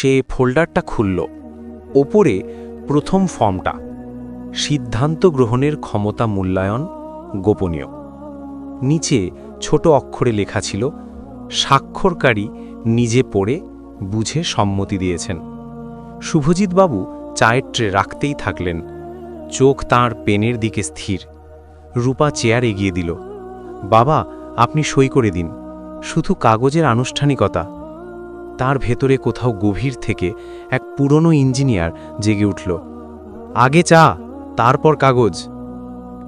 সে ফোল্ডারটা খুলল। ওপরে প্রথম ফর্মটা, সিদ্ধান্ত গ্রহণের ক্ষমতা মূল্যায়ন গোপনীয়। নিচে ছোট অক্ষরে লেখা ছিল, স্বাক্ষরকারী নিজে পড়ে বুঝে সম্মতি দিয়েছেন। শুভজিৎবাবু চায়ের ট্রে রাখতেই থাকলেন। চোখ তার পেনের দিকে স্থির। রূপা চেয়ার এগিয়ে দিল, বাবা, আপনি সই করে দিন। শুধু কাগজের আনুষ্ঠানিকতা তার ভেতরে কোথাও গভীর থেকে এক পুরনো ইঞ্জিনিয়ার জেগে উঠল। আগে চা, তারপর কাগজ।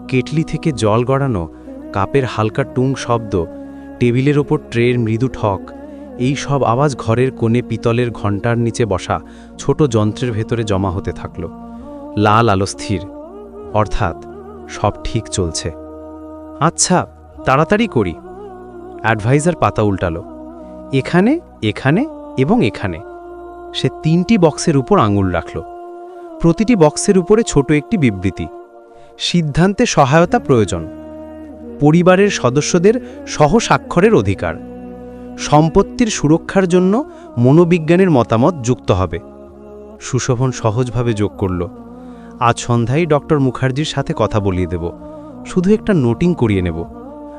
কেটলি থেকে জল গড়ানো কাপের হালকা টুং শব্দ, টেবিলের ওপর ট্রের মৃদু ঠক, এই সব আওয়াজ ঘরের কোণে পিতলের ঘণ্টার নিচে বসা ছোট যন্ত্রের ভেতরে জমা হতে থাকল। লাল আলো স্থির, অর্থাৎ সব ঠিক চলছে। আচ্ছা তাড়াতাড়ি করি। অ্যাডভাইজার পাতা উল্টালো। এখানে এখানে? এবং এখানে। সে তিনটি বক্সের উপর আঙুল রাখল। প্রতিটি বক্সের উপরে ছোট একটি বিবৃতি। সিদ্ধান্তে সহায়তা প্রয়োজন। পরিবারের সদস্যদের সহ সহস্বাক্ষরের অধিকার। সম্পত্তির সুরক্ষার জন্য মনোবিজ্ঞানের মতামত যুক্ত হবে। সুশোভন সহজভাবে যোগ করল। আজ সন্ধ্যায় ডক্টর মুখার্জির সাথে কথা বলিয়ে দেব। শুধু একটা নোটিং করিয়ে নেব।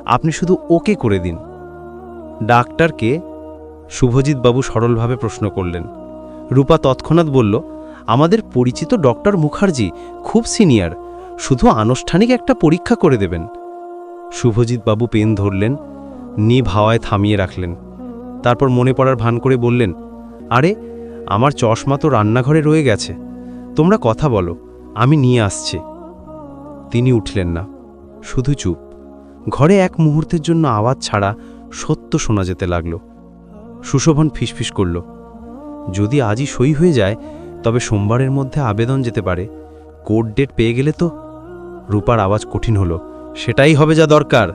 আপনি শুধু ওকে করে দিন। ডাক্তারকে শুভজিৎবাবু সরলভাবে প্রশ্ন করলেন। রূপা তৎক্ষণাৎ বলল, আমাদের পরিচিত ডক্টর মুখার্জি খুব সিনিয়র। শুধু আনুষ্ঠানিক একটা পরীক্ষা করে দেবেন। শুভজিৎবাবু পেন ধরলেন, নিভ হাওয়ায় থামিয়ে রাখলেন। তারপর মনে পড়ার ভান করে বললেন, আরে, আমার চশমা তো রান্নাঘরে রয়ে গেছে। তোমরা কথা বলো, আমি নিয়ে আসছি। তিনি উঠলেন না। শুধু চুপ। ঘরে এক মুহূর্তের জন্য আওয়াজ ছাড়া সত্য শোনা যেতে লাগল। সুশোভন ফিসফিস করল। যদি আজই সই হয়ে যায়, তবে সোমবারের মধ্যে আবেদন যেতে পারে। কোর্ট ডেট পেয়ে গেলে তো? রূপার আওয়াজ কঠিন হলো। সেটাই হবে যা দরকার।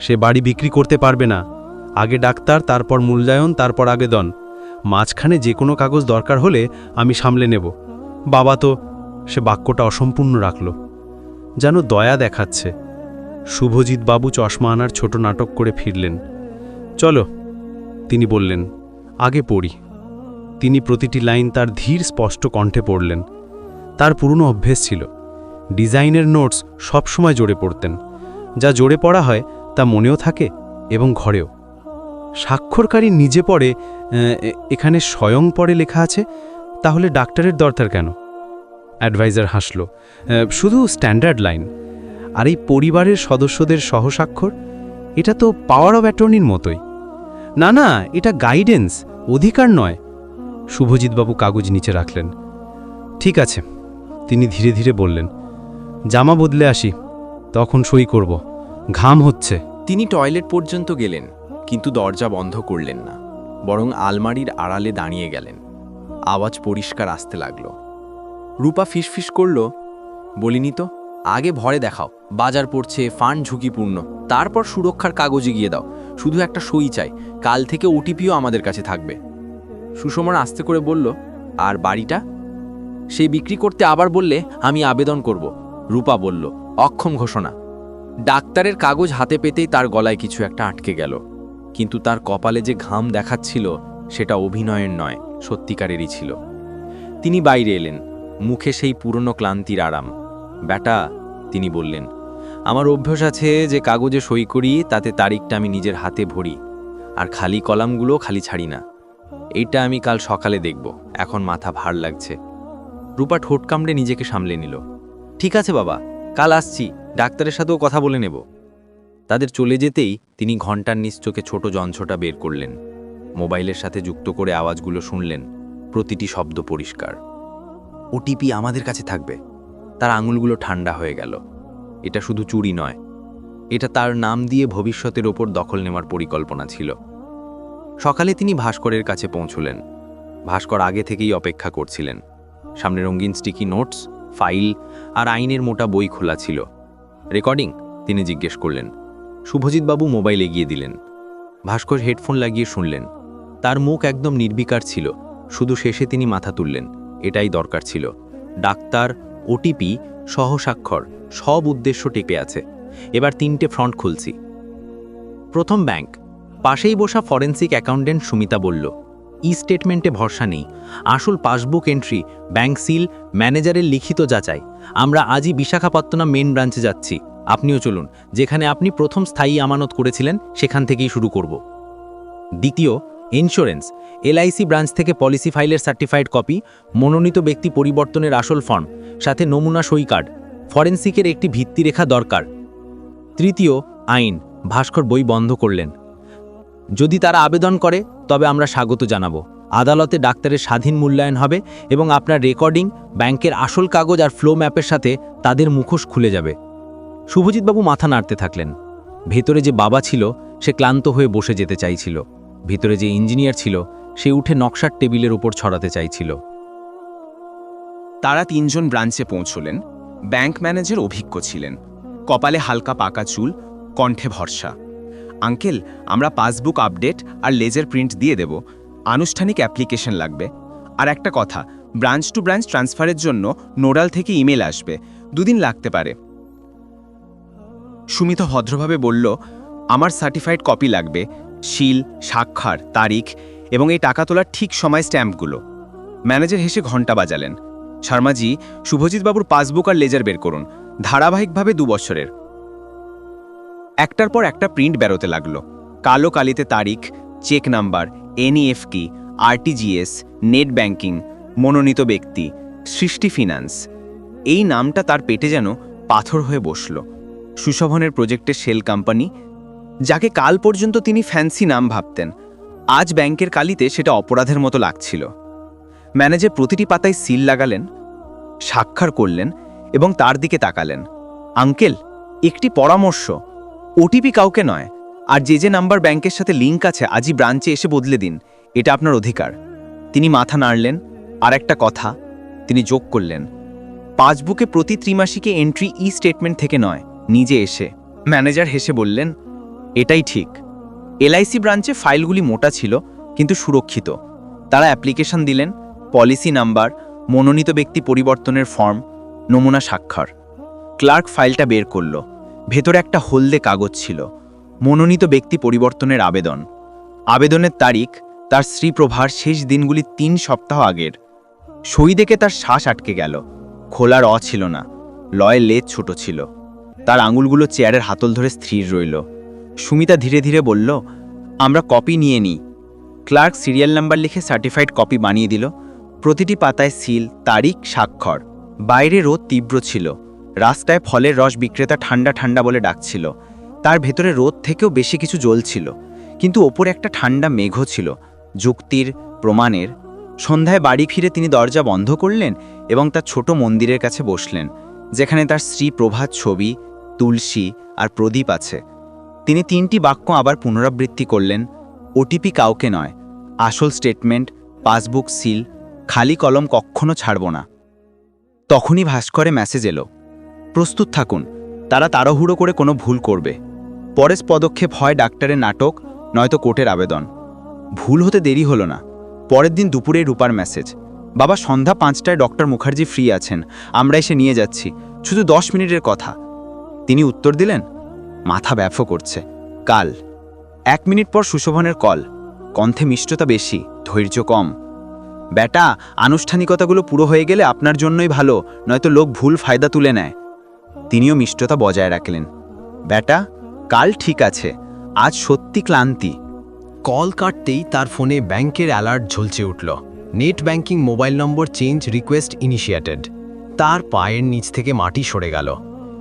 সে বাড়ি বিক্রি করতে পারবে না। আগে ডাক্তার, তারপর মূল্যায়ন, তারপর আবেদন। মাঝখানে যে কোনো কাগজ দরকার হলে আমি সামলে নেব। বাবা তো সে বাক্যটা অসম্পূর্ণ রাখল। যেন দয়া দেখাচ্ছে। শুভজিৎ বাবু চশমা আনার ছোট নাটক করে ফিরলেন। চলো তিনি বললেন, আগে পড়ি। তিনি প্রতিটি লাইন তার ধীর স্পষ্ট কণ্ঠে পড়লেন। তার পুরনো অভ্যেস ছিল, ডিজাইনের নোটস সবসময় জোরে পড়তেন। যা জোরে পড়া হয় তা মনেও থাকে এবং ঘরেও। স্বাক্ষরকারী নিজে পড়ে এখানে স্বয়ং পড়ে লেখা আছে, তাহলে ডাক্তারের দরকার কেন? অ্যাডভাইজার হাসল শুধু স্ট্যান্ডার্ড লাইন। আর এই পরিবারের সদস্যদের সহস্বাক্ষর, এটা তো পাওয়ার অব অ্যাটর্নির মতোই। না না, এটা গাইডেন্স অধিকার নয়। শুভজিৎবাবু কাগজ নিচে রাখলেন। ঠিক আছে, তিনি ধীরে ধীরে বললেন, জামা বদলে আসি, তখন সই করব। ঘাম হচ্ছে। তিনি টয়লেট পর্যন্ত গেলেন, কিন্তু দরজা বন্ধ করলেন না, বরং আলমারির আড়ালে দাঁড়িয়ে গেলেন। আওয়াজ পরিষ্কার আসতে লাগল। রূপা ফিসফিস করল, বলিনি তো, আগে ভরে দেখাও, বাজার পড়ছে, ফান্ড ঝুঁকিপূর্ণ, তারপর সুরক্ষার কাগজে গিয়ে দাও। শুধু একটা সই চাই। কাল থেকে ওটিপিও আমাদের কাছে থাকবে। সুষমার আস্তে করে বলল, আর বাড়িটা? সে বিক্রি করতে আবার বললে, আমি আবেদন করব। রূপা বলল, অক্ষম ঘোষণা। ডাক্তারের কাগজ হাতে পেতেই তার গলায় কিছু একটা আটকে গেল। কিন্তু তার কপালে যে ঘাম দেখাচ্ছিল, সেটা অভিনয়ের নয়, সত্যিকারেরই ছিল। তিনি বাইরে এলেন, মুখে সেই পুরনো ক্লান্তির আরাম। ব্যাটা, তিনি বললেন আমার অভ্যাস আছে যে কাগজে সই করি, তাতে তারিখটা আমি নিজের হাতে ভরি। আর খালি কলামগুলো খালি ছাড়ি না। এইটা আমি কাল সকালে দেখব। এখন মাথা ভার লাগছে। রূপা ঠোঁট কামড়ে নিজেকে সামলে নিল। ঠিক আছে বাবা, কাল আসছি। ডাক্তারের সাথেও কথা বলে নেব। তাদের চলে যেতেই তিনি ঘণ্টার নিশ্চোকে ছোট যন্ত্রটা বের করলেন। মোবাইলের সাথে যুক্ত করে আওয়াজগুলো শুনলেন। প্রতিটি শব্দ পরিষ্কার। ওটিপি আমাদের কাছে থাকবে। তার আঙুলগুলো ঠান্ডা হয়ে গেল। এটা শুধু চুরি নয়। এটা তার নাম দিয়ে ভবিষ্যতের ওপর দখল নেওয়ার পরিকল্পনা ছিল। সকালে তিনি ভাস্করের কাছে পৌঁছলেন। ভাস্কর আগে থেকেই অপেক্ষা করছিলেন। সামনে রঙিন স্টিকি নোটস ফাইল আর আইনের মোটা বই খোলা ছিল। রেকর্ডিং তিনি জিজ্ঞেস করলেন। শুভজিৎবাবু মোবাইল এগিয়ে দিলেন। ভাস্কর হেডফোন লাগিয়ে শুনলেন। তার মুখ একদম নির্বিকার ছিল। শুধু শেষে তিনি মাথা তুললেন। এটাই দরকার ছিল। ডাক্তার, ওটিপি সহ সহস্বাক্ষর। সব উদ্দেশ্য টেকে আছে। এবার তিনটে ফ্রন্ট খুলছি। প্রথম ব্যাংক। পাশেই বসা ফরেন্সিক অ্যাকাউন্টেন্ট সুমিতা বলল, ই স্টেটমেন্টে ভরসা নেই। আসল পাসবুক এন্ট্রি, ব্যাংক সিল, ম্যানেজারের লিখিত যাচাই। আমরা আজই বিশাখাপত্তনম মেন ব্রাঞ্চে যাচ্ছি। আপনিও চলুন, যেখানে আপনি প্রথম স্থায়ী আমানত করেছিলেন, সেখান থেকেই শুরু করব। দ্বিতীয়, ইন্স্যুরেন্স। এলআইসি ব্রাঞ্চ থেকে পলিসি ফাইলের সার্টিফাইড কপি, মনোনীত ব্যক্তি পরিবর্তনের আসল ফর্ম, সাথে নমুনা সই কার্ড। ফরেন্সিকের একটি ভিত্তিরেখা দরকার। তৃতীয়, আইন, ভাস্কর বই বন্ধ করলেন। যদি তারা আবেদন করে, তবে আমরা স্বাগত জানাব। আদালতে ডাক্তারের স্বাধীন মূল্যায়ন হবে এবং আপনার রেকর্ডিং, ব্যাংকের আসল কাগজ আর ফ্লো ম্যাপের সাথে তাদের মুখোশ খুলে যাবে। শুভজিৎবাবু মাথা নাড়তে থাকলেন। ভেতরে যে বাবা ছিল, সে ক্লান্ত হয়ে বসে যেতে চাইছিল। ভিতরে যে ইঞ্জিনিয়ার ছিল, সে উঠে নকশার টেবিলের উপর ছড়াতে চাইছিল। তারা তিনজন ব্রাঞ্চে পৌঁছলেন। ব্যাংক ম্যানেজার অভিজ্ঞ ছিলেন। কপালে হালকা পাকা চুল, কণ্ঠে ভরসা। আঙ্কেল, আমরা পাসবুক আপডেট আর লেজার প্রিন্ট দিয়ে দেব। আনুষ্ঠানিক অ্যাপ্লিকেশন লাগবে। আর একটা কথা, ব্রাঞ্চ টু ব্রাঞ্চ ট্রান্সফারের জন্য নোডাল থেকে ইমেল আসবে। দুদিন লাগতে পারে। সুমিত ভদ্রভাবে বলল, আমার সার্টিফাইড কপি লাগবে শিল স্বাক্ষর, তারিখ এবং এই টাকা তোলার ঠিক সময় স্ট্যাম্পগুলো। ম্যানেজার হেসে ঘণ্টা বাজালেন। শর্মাজি, শুভজিৎবাবুর পাসবুক আর লেজার বের করুন, ধারাবাহিকভাবে দু বছরের। একটার পর একটা প্রিন্ট বেরোতে লাগল। কালো কালিতে তারিখ, চেক নাম্বার, এনইএফ কি, আরটিজিএস, নেট ব্যাংকিং, মনোনীত ব্যক্তি, সৃষ্টি ফিনান্স। এই নামটা তার পেটে যেন পাথর হয়ে বসল। সুশোভনের প্রজেক্টের শেল কোম্পানি, যাকে কাল পর্যন্ত তিনি ফ্যান্সি নাম ভাবতেন, আজ ব্যাংকের কালিতে সেটা অপরাধের মতো লাগছিল। ম্যানেজার প্রতিটি পাতায় সিল লাগালেন সাক্ষাৎ করলেন এবং তার দিকে তাকালেন। আঙ্কেল, একটি পরামর্শ। ওটিপি কাউকে নয়, আর যে যে নাম্বার ব্যাংকের সাথে লিঙ্ক আছে, আজই ব্রাঞ্চে এসে বদলে দিন, এটা আপনার অধিকার। তিনি মাথা নাড়লেন, আর একটা কথা, তিনি যোগ করলেন। পাসবুকে প্রতি ত্রিমাসিকে এন্ট্রি ই স্টেটমেন্ট থেকে নয়, নিজে এসে। ম্যানেজার হেসে বললেন, এটাই ঠিক। এলআইসি ব্রাঞ্চে ফাইলগুলি মোটা ছিল, কিন্তু সুরক্ষিত। তারা অ্যাপ্লিকেশন দিলেন পলিসি নাম্বার, মনোনীত ব্যক্তি পরিবর্তনের ফর্ম, নমুনা স্বাক্ষর। ক্লার্ক ফাইলটা বের করল। ভেতরে একটা হলদে কাগজ ছিল। মনোনীত ব্যক্তি পরিবর্তনের আবেদন। আবেদনের তারিখ, তার শ্রীপ্রভার শেষ দিনগুলি তিন সপ্তাহ আগের। সই দেখে তার শ্বাস আটকে গেল। খোলার অ ছিল না। লয়ের লেজ ছোট ছিল। তার আঙুলগুলো চেয়ারের হাতল ধরে স্থির রইল। সুমিতা ধীরে ধীরে বলল, আমরা কপি নিয়ে নিই। ক্লার্ক সিরিয়াল নাম্বার লিখে সার্টিফাইড কপি বানিয়ে দিল। প্রতিটি পাতায় সিল, তারিখ, স্বাক্ষর। বাইরে রোদ তীব্র ছিল। রাস্তায় ফলের রস বিক্রেতা ঠান্ডা ঠান্ডা বলে ডাকছিল। তার ভেতরে রোদ থেকেও বেশি কিছু জ্বলছিল। কিন্তু ওপরে একটা ঠান্ডা মেঘও ছিল। যুক্তির, প্রমাণের। সন্ধ্যায় বাড়ি ফিরে তিনি দরজা বন্ধ করলেন এবং তার ছোট মন্দিরের কাছে বসলেন, যেখানে তার স্ত্রী প্রভাত ছবি, তুলসী আর প্রদীপ আছে। তিনি তিনটি বাক্য আবার পুনরাবৃত্তি করলেন, ওটিপি কাউকে নয়। আসল স্টেটমেন্ট, পাসবুক সিল খালি কলম কখনো ছাড়ব না। তখনই ভাস্করে মেসেজ এলো, প্রস্তুত থাকুন, তারা তাড়াহুড়ো করে কোনো ভুল করবে। পরের পদক্ষেপ হয় ডাক্তারের নাটক, নয়তো কোর্টের আবেদন। ভুল হতে দেরি হলো না। পরের দিন দুপুরে রূপার মেসেজ বাবা, সন্ধ্যা পাঁচটায় ডক্টর মুখার্জি ফ্রি আছেন, আমরা এসে নিয়ে যাচ্ছি, শুধু দশ মিনিটের কথা। তিনি উত্তর দিলেন, মাথা ব্যফ করছে। কাল। এক মিনিট পর সুশোভনের কল, কণ্ঠে মিষ্টতা বেশি, ধৈর্য কম। বেটা, আনুষ্ঠানিকতাগুলো পুরো হয়ে গেলে আপনার জন্যই ভালো, নয়তো লোক ভুল ফায়দা তুলে নেয়। তিনিও মিষ্টতা বজায় রাখলেন। বেটা, কাল ঠিক আছে, আজ সত্যি ক্লান্তি। কল কাটতেই তার ফোনে ব্যাংকের অ্যালার্ট ঝলছে উঠল। Net banking mobile number change request initiated. তার পায়ের নিচ থেকে মাটি সরে গেল।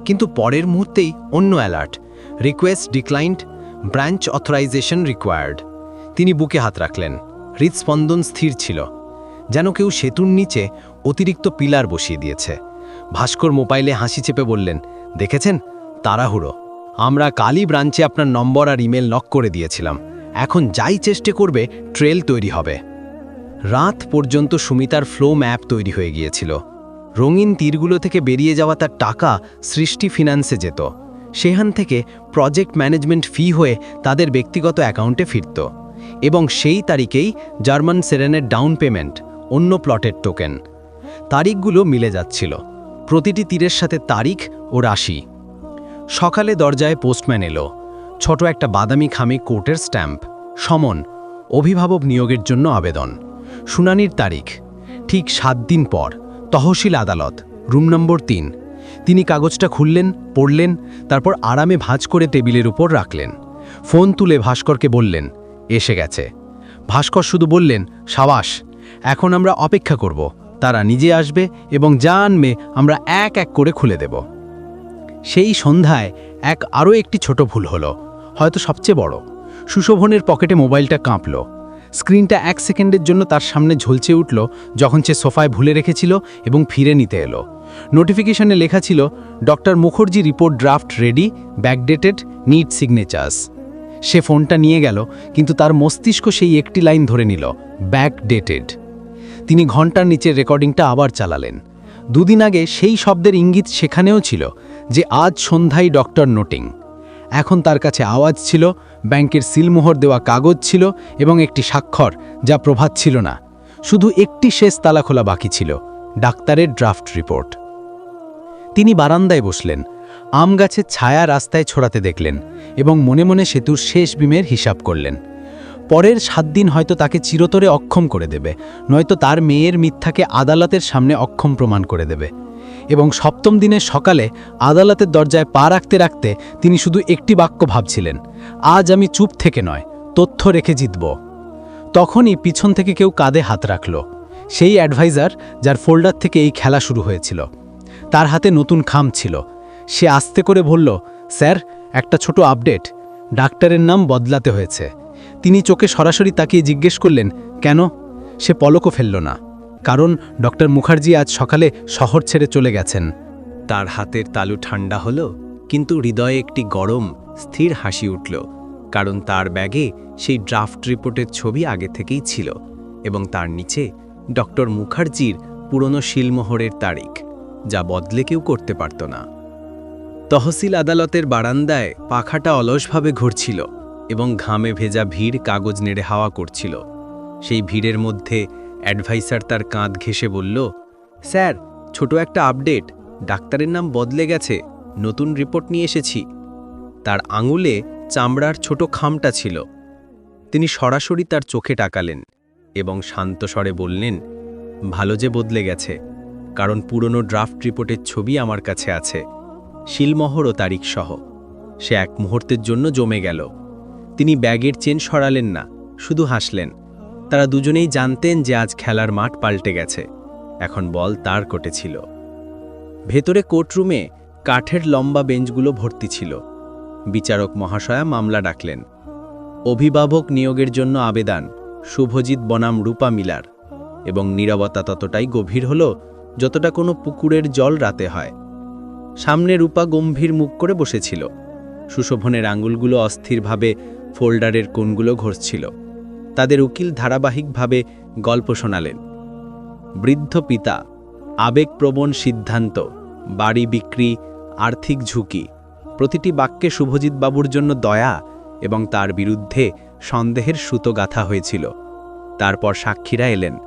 কিন্তু পরের মুহূর্তেই অন্য alert, request declined, branch authorisation required. তিনি বুকে হাত রাখলেন। হৃদস্পন্দন স্থির ছিল। যেন কেউ সেতুর নিচে অতিরিক্ত পিলার বসিয়ে দিয়েছে। ভাস্কর মোবাইলে হাসি চেপে বললেন, দেখেছেন? তাড়াহুড়ো। আমরা কালি ব্রাঞ্চে আপনার নম্বর আর ইমেল লক করে দিয়েছিলাম। এখন যাই চেষ্টা করবে, ট্রেল তৈরি হবে। রাত পর্যন্ত সুমিতার ফ্লো ম্যাপ তৈরি হয়ে গিয়েছিল। রঙিন তীরগুলো থেকে বেরিয়ে যাওয়া তার টাকা সৃষ্টি ফিনান্সে যেত। সেখান থেকে প্রজেক্ট ম্যানেজমেন্ট ফি হয়ে তাদের ব্যক্তিগত অ্যাকাউন্টে ফিরত। এবং সেই তারিখেই জার্মান সেরেনের ডাউন পেমেন্ট অন্য প্লটের টোকেন। তারিখগুলো মিলে যাচ্ছিল। প্রতিটি তীরের সাথে তারিখ ও রাশি। সকালে দরজায় পোস্টম্যান এলো। ছোট একটা বাদামি খামে কোর্টের স্ট্যাম্প। সমন, অভিভাবক নিয়োগের জন্য আবেদন। শুনানির তারিখ, ঠিক সাত দিন পর। তহসিল আদালত, রুম নম্বর তিন। তিনি কাগজটা খুললেন, পড়লেন, তারপর আরামে ভাঁজ করে টেবিলের উপর রাখলেন। ফোন তুলে ভাস্করকে বললেন, এসে গেছে। ভাস্কর শুধু বললেন, সাবাস। এখন আমরা অপেক্ষা করব। তারা নিজে আসবে এবং যা আনবে আমরা এক এক করে খুলে দেব। সেই সন্ধ্যায় এক আরও একটি ছোট ভুল হলো। হয়তো সবচেয়ে বড়। সুশোভনের পকেটে মোবাইলটা কাঁপল। স্ক্রিনটা এক সেকেন্ডের জন্য তার সামনে ঝলচে উঠল যখন সে সোফায় ভুলে রেখেছিল এবং ফিরে নিতে এলো। নোটিফিকেশনে লেখা ছিল, doctor Mukherjee report draft ready, backdated need signatures. সে ফোনটা নিয়ে গেল, কিন্তু তার মস্তিষ্ক সেই একটি লাইন ধরে নিল, ব্যাকডেটেড। তিনি ঘণ্টার নিচের রেকর্ডিংটা আবার চালালেন। দুদিন আগে সেই শব্দের ইঙ্গিত সেখানেও ছিল যে আজ সন্ধ্যায় ডক্টর নোটিং। এখন তার কাছে আওয়াজ ছিল, ব্যাংকের সিলমোহর দেওয়া কাগজ ছিল এবং একটি স্বাক্ষর যা প্রভাত ছিল না। শুধু একটি শেষ তালা খোলা বাকি ছিল, ডাক্তারের ড্রাফট রিপোর্ট। তিনি বারান্দায় বসলেন, আম গাছের ছায়া রাস্তায় ছড়াতে দেখলেন এবং মনে মনে সেতুর শেষ বিমের হিসাব করলেন। পরের সাত দিন হয়তো তাকে চিরতরে অক্ষম করে দেবে, নয়তো তার মেয়ের মিথ্যাকে আদালতের সামনে অক্ষম প্রমাণ করে দেবে। এবং সপ্তম দিনের সকালে আদালতের দরজায় পা রাখতে রাখতে তিনি শুধু একটি বাক্য ভাবছিলেন, আজ আমি চুপ থেকে নয়, তথ্য রেখে জিতব। তখনই পিছন থেকে কেউ কাঁধে হাত রাখল। সেই অ্যাডভাইজার যার ফোল্ডার থেকে এই খেলা শুরু হয়েছিল। তার হাতে নতুন খাম ছিল। সে আস্তে করে বলল, স্যার, একটা ছোট আপডেট। ডাক্তারের নাম বদলাতে হয়েছে। তিনি চোখে সরাসরি তাকিয়ে জিজ্ঞেস করলেন, কেন? সে পলকও ফেলল না, কারণ ডক্টর মুখার্জি আজ সকালে শহর ছেড়ে চলে গেছেন। তার হাতের তালু ঠান্ডা হলো, কিন্তু হৃদয়ে একটি গরম, স্থির হাসি উঠল, কারণ তার ব্যাগে সেই ড্রাফট রিপোর্টের ছবি আগে থেকেই ছিল এবং তার নিচে ডক্টর মুখার্জির পুরনো শিলমোহরের তারিখ, যা বদলে কেউ করতে পারত না। তহসিল আদালতের বারান্দায় পাখাটা অলসভাবে ঘুরছিল। এবং ঘামে ভেজা ভিড় কাগজ নেড়ে হাওয়া করছিল। সেই ভিড়ের মধ্যে অ্যাডভাইসার তার কাঁধ ঘেঁষে বলল, স্যার, ছোট একটা আপডেট। ডাক্তারের নাম বদলে গেছে। নতুন রিপোর্ট নিয়ে এসেছি। তার আঙুলে চামড়ার ছোট খামটা ছিল। তিনি সরাসরি তার চোখে টাকালেন এবং শান্ত স্বরে বললেন, ভালো যে বদলে গেছে, কারণ পুরনো ড্রাফট রিপোর্টের ছবি আমার কাছে আছে। শিলমোহর ও তারিখ সহ সে এক মুহূর্তের জন্য জমে গেল। তিনি ব্যাগের চেন সরালেন না, শুধু হাসলেন। তারা দুজনেই জানতেন যে আজ খেলার মাঠ পাল্টে গেছে। এখন বল তার কোটে ছিল। ভেতরে কোর্টরুমে কাঠের লম্বা বেঞ্চগুলো ভর্তি ছিল। বিচারক মহাশয়া মামলা ডাকলেন। অভিভাবক নিয়োগের জন্য আবেদন, শুভজিৎ বনাম, রূপা মিলার। এবং নীরবতা ততটাই গভীর হল, যতটা কোনো পুকুরের জল রাতে হয়। সামনে রূপা গম্ভীর মুখ করে বসেছিল। সুশোভনের আঙুলগুলো অস্থিরভাবে ফোল্ডারের কোণগুলো ঘষছিল। তাদের উকিল ধারাবাহিকভাবে গল্প শোনালেন। বৃদ্ধ পিতা, আবেগপ্রবণ সিদ্ধান্ত, বাড়ি বিক্রি, আর্থিক ঝুঁকি, প্রতিটি বাক্যে শুভজিৎ বাবুর জন্য দয়া এবং তার বিরুদ্ধে সন্দেহের সুতো গাথা হয়েছিল। তারপর সাক্ষীরা এলেন।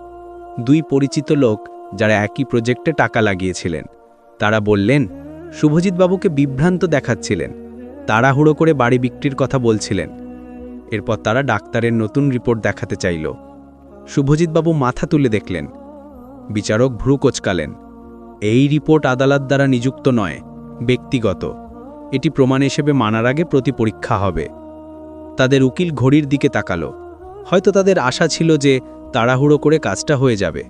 দুই পরিচিত লোক যারা একই প্রজেক্টে টাকা লাগিয়েছিলেন। তারা বললেন শুভজিৎ বাবুকে বিভ্রান্ত দেখাচ্ছিলেন। তাড়াহুড়ো করে বাড়ি বিক্রির কথা বলছিলেন। এরপর তারা ডাক্তারের নতুন রিপোর্ট দেখাতে চাইল। শুভজিৎবাবু মাথা তুলে দেখলেন। বিচারক ভ্রু কোচকালেন। এই রিপোর্ট আদালত দ্বারা নিযুক্ত নয়, ব্যক্তিগত। এটি প্রমাণ হিসেবে মানার আগে প্রতি পরীক্ষা হবে। তাদের উকিল ঘড়ির দিকে তাকালো। হয়তো তাদের আশা ছিল যে তাড়াহুড়ো করে কাজটা হয়ে যাবে।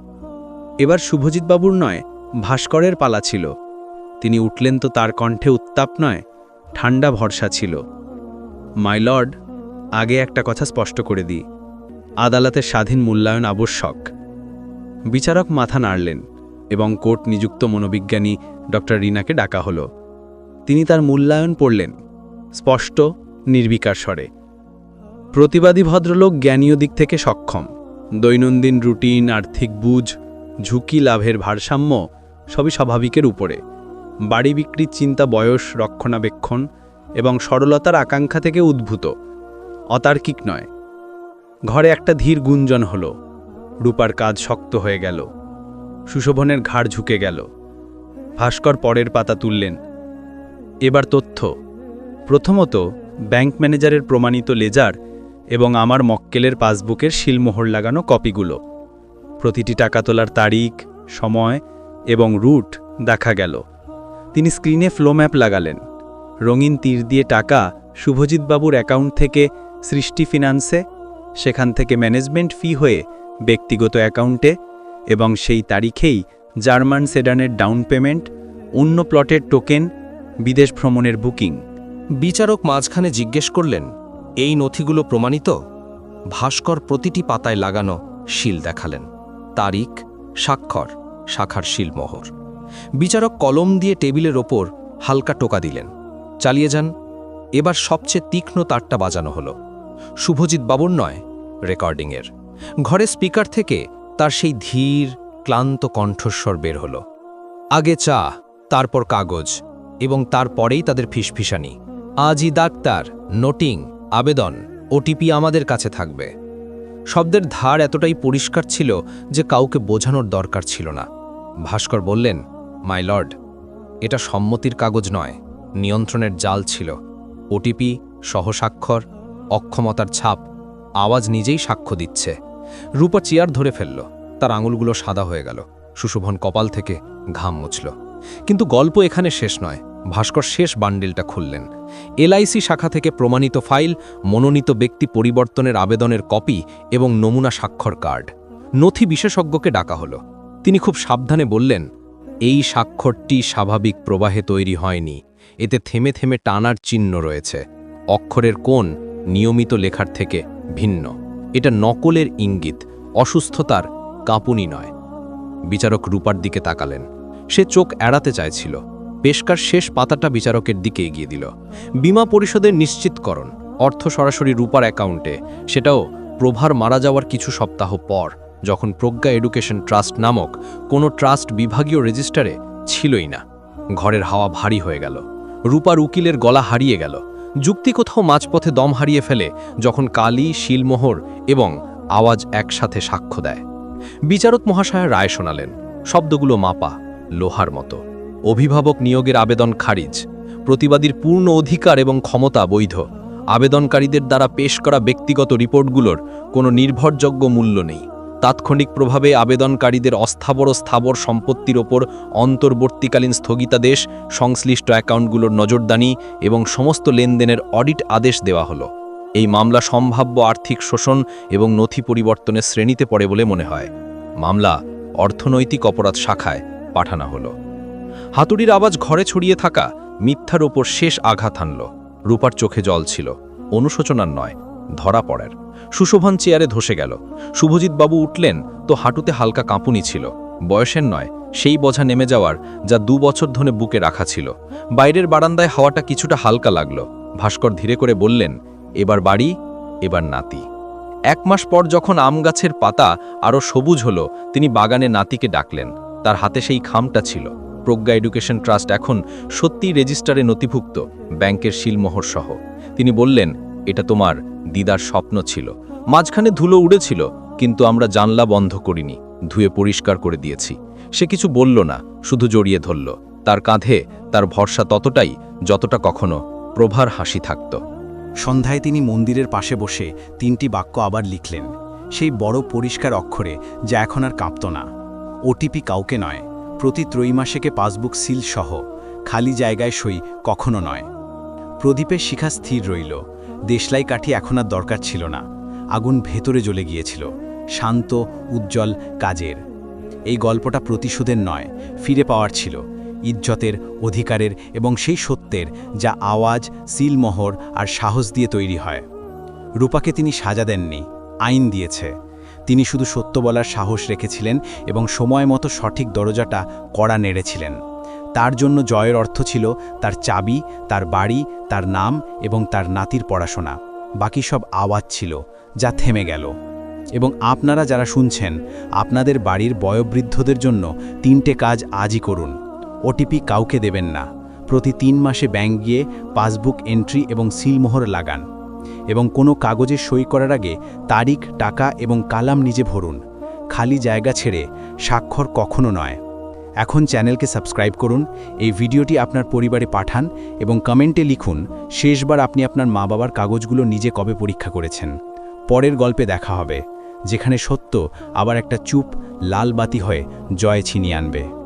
এবার শুভজিৎবাবুর নয়, ভাস্করের পালা ছিল। তিনি উঠলেন তো তার কণ্ঠে উত্তাপ নয় ঠান্ডা ভরসা ছিল। মাই লর্ড আগে একটা কথা স্পষ্ট করে দিই। আদালতের স্বাধীন মূল্যায়ন আবশ্যক। বিচারক মাথা নাড়লেন এবং কোর্ট নিযুক্ত মনোবিজ্ঞানী ডক্টর রিনাকে ডাকা হলো। তিনি তার মূল্যায়ন পড়লেন, স্পষ্ট, নির্বিকার স্বরে। প্রতিবাদী ভদ্রলোক জ্ঞানীয় দিক থেকে সক্ষম। দৈনন্দিন রুটিন, আর্থিক বুঝ, ঝুঁকি, লাভের ভারসাম্য সবই স্বাভাবিকের উপরে। বাড়ি বিক্রির চিন্তা, বয়স, রক্ষণাবেক্ষণ এবং সরলতার আকাঙ্ক্ষা থেকে উদ্ভূত। অতার্কিক নয়। ঘরে একটা ধীর গুঞ্জন হল। রূপার কাজ শক্ত হয়ে গেল। সুশোভনের ঘাড় ঝুঁকে গেল। ভাস্কর পরের পাতা তুললেন। এবার তথ্য। প্রথমত, ব্যাংক ম্যানেজারের প্রমাণিত লেজার এবং আমার মক্কেলের পাসবুকের শিলমোহর লাগানো কপিগুলো। প্রতিটি টাকা তোলার তারিখ, সময় এবং রুট দেখা গেল। তিনি স্ক্রিনে ফ্লো ম্যাপ লাগালেন। রঙিন তীর দিয়ে টাকা শুভজিৎবাবুর অ্যাকাউন্ট থেকে সৃষ্টি ফিনান্সে, সেখান থেকে ম্যানেজমেন্ট ফি হয়ে ব্যক্তিগত অ্যাকাউন্টে এবং সেই তারিখেই জার্মান সেডানের ডাউন পেমেন্ট, অন্য প্লটের টোকেন, বিদেশ ভ্রমণের বুকিং। বিচারক মাঝখানে জিজ্ঞেস করলেন, এই নথিগুলো প্রমাণিত? ভাস্কর প্রতিটি পাতায় লাগানো শিল দেখালেন। তারিখ, স্বাক্ষর, শাখার শিলমোহর। বিচারক কলম দিয়ে টেবিলের ওপর হালকা টোকা দিলেন। চালিয়ে যান। এবার সবচেয়ে তীক্ষ্ণ তারটা বাজানো হলো। শুভজিৎ বাবুর নয়, রেকর্ডিংয়ের। ঘরে স্পিকার থেকে তার সেই ধীর, ক্লান্ত কণ্ঠস্বর বের হলো। আগে চা, তারপর কাগজ এবং তারপরেই তাদের ফিসফিসানি। আজই ডাক্তার, নোটিং, আবেদন, ওটিপি আমাদের কাছে থাকবে। শব্দের ধার এতটাই পরিষ্কার ছিল যে কাউকে বোঝানোর দরকার ছিল না। ভাস্কর বললেন, মাই লর্ড, এটা সম্মতির কাগজ নয়, নিয়ন্ত্রণের জাল ছিল। ওটিপি, সহস্বাক্ষর অক্ষমতার ছাপ আওয়াজ নিজেই সাক্ষ্য দিচ্ছে। রূপা চেয়ার ধরে ফেলল। তার আঙুলগুলো সাদা হয়ে গেল। সুশোভন কপাল থেকে ঘাম মুছল। কিন্তু গল্প এখানে শেষ নয়। ভাস্কর শেষ বান্ডিলটা খুললেন। এলআইসি শাখা থেকে প্রমাণিত ফাইল, মনোনীত ব্যক্তি পরিবর্তনের আবেদনের কপি এবং নমুনা স্বাক্ষর কার্ড। নথি বিশেষজ্ঞকে ডাকা হলো। তিনি খুব সাবধানে বললেন, এই স্বাক্ষরটি স্বাভাবিক প্রবাহে তৈরি হয়নি। এতে থেমে থেমে টানার চিহ্ন রয়েছে। অক্ষরের কোণ নিয়মিত লেখার থেকে ভিন্ন। এটা নকলের ইঙ্গিত, অসুস্থতার কাঁপুনি নয়। বিচারক রূপার দিকে তাকালেন। সে চোখ এড়াতে চাইছিল। পেশকার শেষ পাতাটা বিচারকের দিকে এগিয়ে দিল। বিমা পরিশোধের নিশ্চিতকরণ, অর্থ সরাসরি রূপার অ্যাকাউন্টে, সেটাও প্রভার মারা যাওয়ার কিছু সপ্তাহ পর, যখন প্রজ্ঞা এডুকেশন ট্রাস্ট নামক কোনো ট্রাস্ট বিভাগীয় রেজিস্টারে ছিলই না। ঘরের হাওয়া ভারী হয়ে গেল। রূপার উকিলের গলা হারিয়ে গেল। যুক্তি কোথাও মাঝপথে দম হারিয়ে ফেলে যখন কালি, শিলমোহর এবং আওয়াজ একসাথে সাক্ষ্য দেয়। বিচারক মহাশয় রায় শোনালেন, শব্দগুলো মাপা, লোহার মতো। অভিভাবক নিয়োগের আবেদন খারিজ, প্রতিবাদীর পূর্ণ অধিকার এবং ক্ষমতা বৈধ। আবেদনকারীদের দ্বারা পেশ করা ব্যক্তিগত রিপোর্টগুলোর কোনো নির্ভরযোগ্য মূল্য নেই। তাৎক্ষণিক প্রভাবে আবেদনকারীদের অস্থাবর স্থাবর সম্পত্তির ওপর অন্তর্বর্তীকালীন স্থগিতাদেশ, সংশ্লিষ্ট অ্যাকাউন্টগুলোর নজরদানি এবং সমস্ত লেনদেনের অডিট আদেশ দেওয়া হলো। এই মামলা সম্ভাব্য আর্থিক শোষণ এবং নথি পরিবর্তনের শ্রেণীতে পড়ে বলে মনে হয়। মামলা অর্থনৈতিক অপরাধ শাখায় পাঠানো হলো। হাতুড়ির আওয়াজ ঘরে ছড়িয়ে থাকা মিথ্যার ওপর শেষ আঘাত হানল। রূপার চোখে জল ছিল। অনুশোচনার নয়। ধরা পড়ার। সুশোভন চেয়ারে ধসে গেল। শুভজিৎ বাবু উঠলেন, তো হাঁটুতে হালকা কাঁপুনি ছিল। বয়সের নয়, সেই বোঝা নেমে যাওয়ার যা দু বছর ধরে বুকে রাখা ছিল। বাইরের বারান্দায় হাওয়াটা কিছুটা হালকা লাগল। ভাস্কর ধীরে করে বললেন, এবার বাড়ি, এবার নাতি। এক মাস পর যখন আম গাছের পাতা আরও সবুজ হলো, তিনি বাগানে নাতিকে ডাকলেন। তার হাতে সেই খামটা ছিল। প্রজ্ঞা এডুকেশন ট্রাস্ট এখন সত্যিই রেজিস্টারে নথিভুক্ত, ব্যাংকের শিলমোহর সহ। তিনি বললেন, এটা তোমার দিদার স্বপ্ন ছিল। মাঝখানে ধুলো উড়েছিল, কিন্তু আমরা জানলা বন্ধ করিনি, ধুয়ে পরিষ্কার করে দিয়েছি। সে কিছু বলল না, শুধু জড়িয়ে ধরল। তার কাঁধে, তার ভরসা ততটাই, যতটা কখনো প্রভার হাসি থাকত। সন্ধ্যায় তিনি মন্দিরের পাশে বসে তিনটি বাক্য আবার লিখলেন। সেই বড় পরিষ্কার অক্ষরে, যা এখন আর কাঁপত না। ওটিপি কাউকে নয়, প্রতি ত্রৈমাসেকে পাসবুক সিল সহ, খালি জায়গায় সই কখনো নয়। প্রদীপের শিখা স্থির রইল দেশলাই কাঠি এখন আর দরকার ছিল না। আগুন ভেতরে জ্বলে গিয়েছিল। শান্ত, উজ্জ্বল কাজের। এই গল্পটা প্রতিশোধের নয়, ফিরে পাওয়ার ছিল। ইজ্জতের, অধিকারের এবং সেই সত্যের যা আওয়াজ, সিলমোহর আর সাহস দিয়ে তৈরি হয়। রূপাকে তিনি সাজা দেননি, আইন দিয়েছে। তিনি শুধু সত্য বলার সাহস রেখেছিলেন এবং সময় মতো সঠিক দরজাটা কড়া নেড়েছিলেন। তার জন্য জয়ের অর্থ ছিল তার চাবি, তার বাড়ি, তার নাম এবং তার নাতির পড়াশোনা। বাকি সব আওয়াজ ছিল, যা থেমে গেল। এবং আপনারা যারা শুনছেন, আপনাদের বাড়ির বয়োবৃদ্ধদের জন্য তিনটে কাজ আজই করুন। ওটিপি কাউকে দেবেন না। প্রতি তিন মাসে ব্যাংক গিয়ে পাসবুক এন্ট্রি এবং সিলমোহর লাগান। এবং কোনো কাগজে সই করার আগে তারিখ, টাকা এবং কালাম নিজে ভরুন। খালি জায়গা ছেড়ে স্বাক্ষর কখনো নয়। এখন চ্যানেলকে সাবস্ক্রাইব করুন, এই ভিডিওটি আপনার পরিবারে পাঠান এবং কমেন্টে লিখুন, শেষবার আপনি আপনার মা বাবার কাগজগুলো নিজে কবে পরীক্ষা করেছেন? পরের গল্পে দেখা হবে, যেখানে সত্য আবার একটা চুপ, লাল বাতি হয়ে জয় ছিনিয়ে আনবে।